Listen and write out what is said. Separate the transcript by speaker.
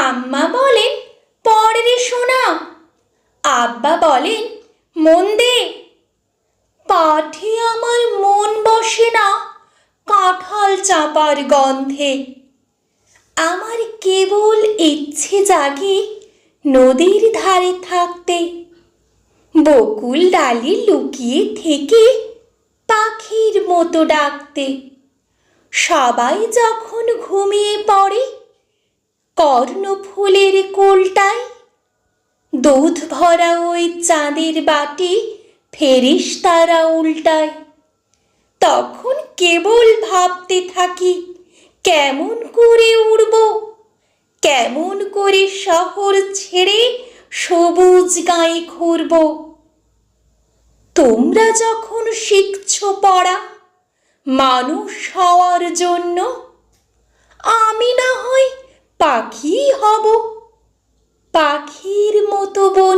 Speaker 1: আম্মা বলেন, পরে রে আব্বা বলেন, মন দে। পাঠে আমার মন বসে না, কাঁঠাল চাপার গন্ধে। আমার কেবল ইচ্ছে জাগে নদীর ধারে থাকতে। বকুল ডালি লুকিয়ে থেকে পাখির মতো ডাকতে। সবাই যখন ঘুমিয়ে পড়ে কর্ণফুলের কোলটায় দুধ ভরা ওই চাঁদের বাটি ফেরিস তারা উল্টায়। তখন কেবল ভাবতে থাকি, কেমন করে উড়ব? কেমন করে শহর ছেড়ে সবুজ গায়ে ঘুরব? তোমরা যখন শিখছ পড়া, মানুষ হওয়ার জন্য পাখি হব? পাখির মতো বন্য